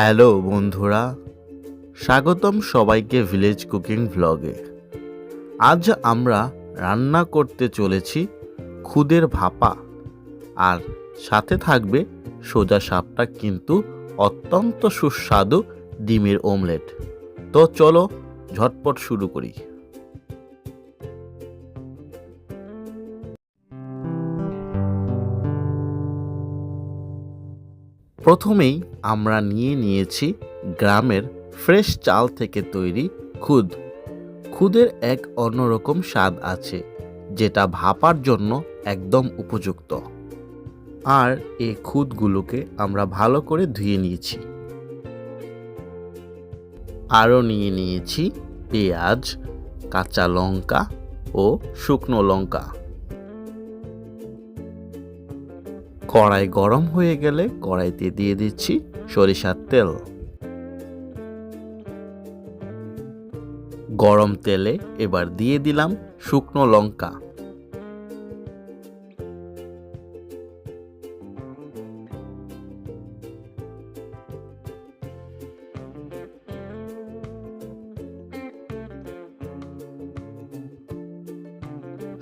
Hello বন্ধুরা, স্বাগতম সবাইকে ভিলেজ কুকিং ভ্লগে আজ আমরা রান্না করতে চলেছি খুদের ভাপা, আর সাথে থাকবে সোজা সাপটা কিন্তু অত্যন্ত সুস্বাদু ডিমের ওমলেট তো চলো ঝটপট শুরু করি। প্রথমেই আমরা নিয়ে নিয়েছি গ্রামের ফ্রেশ চাল থেকে তৈরি খুদ। খুদের এক অন্যরকম স্বাদ আছে, যেটা ভাপার জন্য একদম উপযুক্ত। আর এই খুদগুলোকে আমরা ভালো করে ধুয়ে নিয়েছি। আরও নিয়ে নিয়েছি পেঁয়াজ, কাঁচা লঙ্কা ও শুকনো লঙ্কা। কড়াই গরম হয়ে গেলে কড়াইতে দিয়ে দিচ্ছি সরিষার তেল। গরম তেলে এবার দিয়ে দিলাম শুকনো লঙ্কা।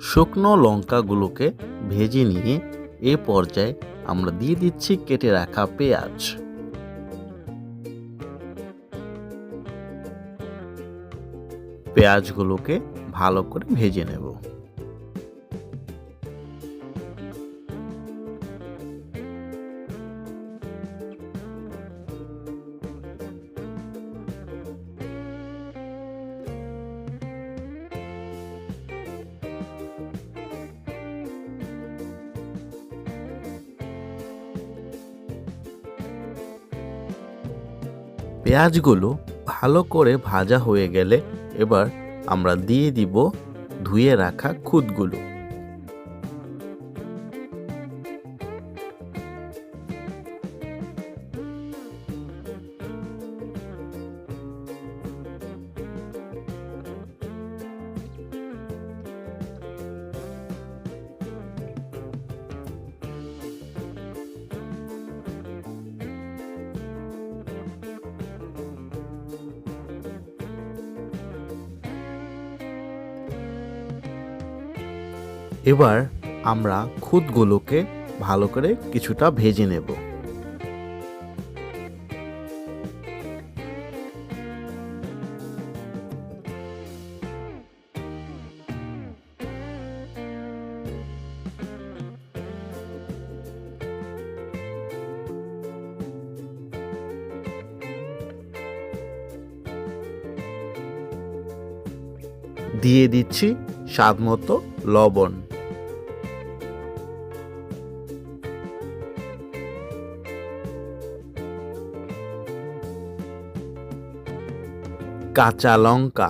শুকনো লঙ্কাগুলোকে ভেজে নিয়ে এ পর্যায়ে আমরা দিয়ে দিচ্ছি কেটে রাখা পেঁয়াজ। পেঁয়াজগুলোকে ভালো করে ভেজে নেব। পেঁয়াজগুলো ভালো করে ভাজা হয়ে গেলে এবার আমরা দিয়ে দিব ধুয়ে রাখা খুদগুলো। এবার আমরা খুদগুলোকে ভালো করে কিছুটা ভেজে নেব। দিয়ে দিচ্ছি স্বাদ মতো লবণ। কাঁচা লঙ্কা।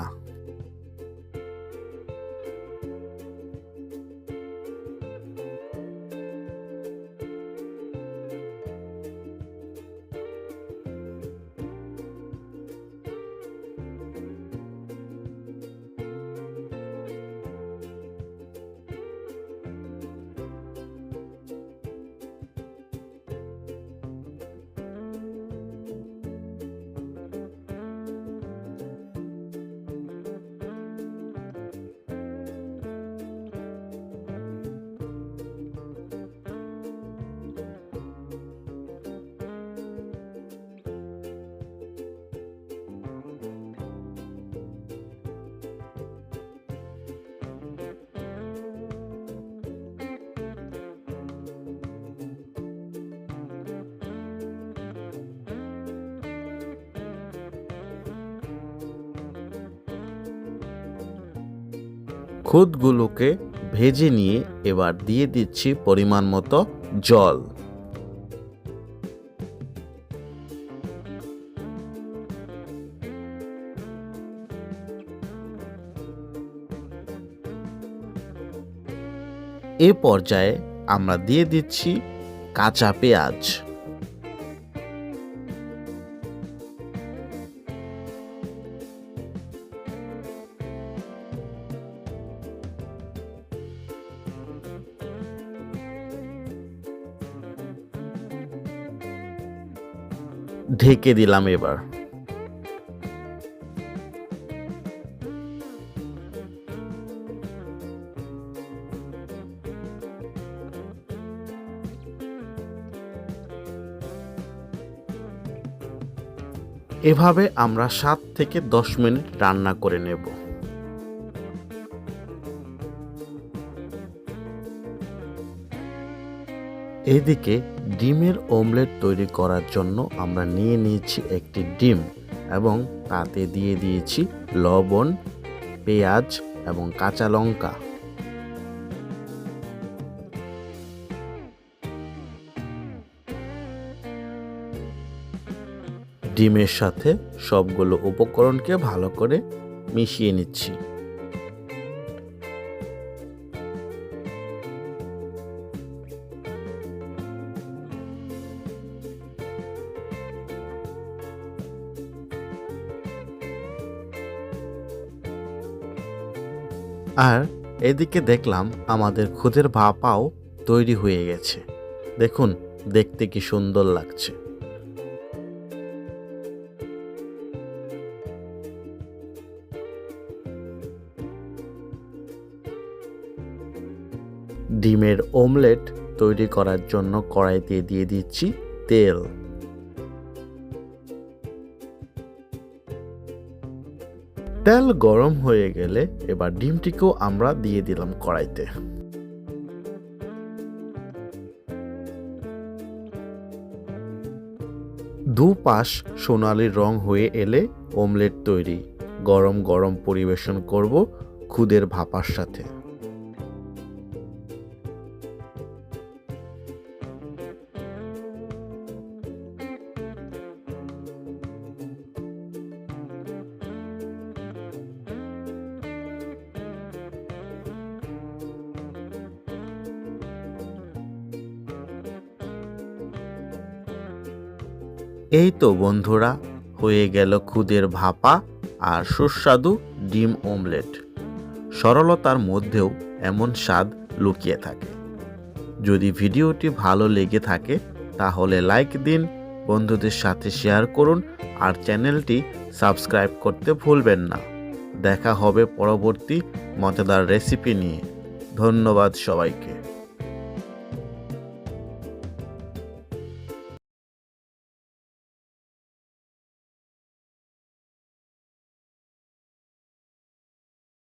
খুদগুলোকে ভেজে নিয়ে এবার দিয়ে দিচ্ছি পরিমাণ মতো জল। এ পর্যায়ে আমরা দিয়ে দিচ্ছি কাঁচা পেঁয়াজ। ঢেকে দিলাম এবার। এভাবে আমরা সাত থেকে দশ মিনিট রান্না করে নেব। এদিকে ডিমের অমলেট তৈরি করার জন্য আমরা নিয়ে নিয়েছি একটি ডিম এবং তাতে দিয়ে দিয়েছি লবণ, পেঁয়াজ এবং কাঁচা লঙ্কা। ডিমের সাথে সবগুলো উপকরণকে ভালো করে মিশিয়ে নিচ্ছি। আর এদিকে দেখলাম আমাদের খুদের ভাপাও তৈরি হয়ে গেছে। দেখুন, দেখতে কি সুন্দর লাগছে। ডিমের ওমলেট তৈরি করার জন্য কড়াইতে দিয়ে দিচ্ছি তেল। তেল গরম হয়ে গেলে এবার ডিমটিকেও আমরা দিয়ে দিলাম কড়াইতে। দু পাশ সোনালি রং হয়ে এলে ওমলেট তৈরি। গরম গরম পরিবেশন করব খুদের ভাপার সাথে। এই তো বন্ধুরা, হয়ে গেল খুদের ভাপা আর সুস্বাদু ডিম অমলেট। সরলতার মধ্যেও এমন স্বাদ লুকিয়ে থাকে। যদি ভিডিওটি ভালো লেগে থাকে, তাহলে লাইক দিন, বন্ধুদের সাথে শেয়ার করুন আর চ্যানেলটি সাবস্ক্রাইব করতে ভুলবেন না। দেখা হবে পরবর্তী মজাদার রেসিপি নিয়ে। ধন্যবাদ সবাইকে।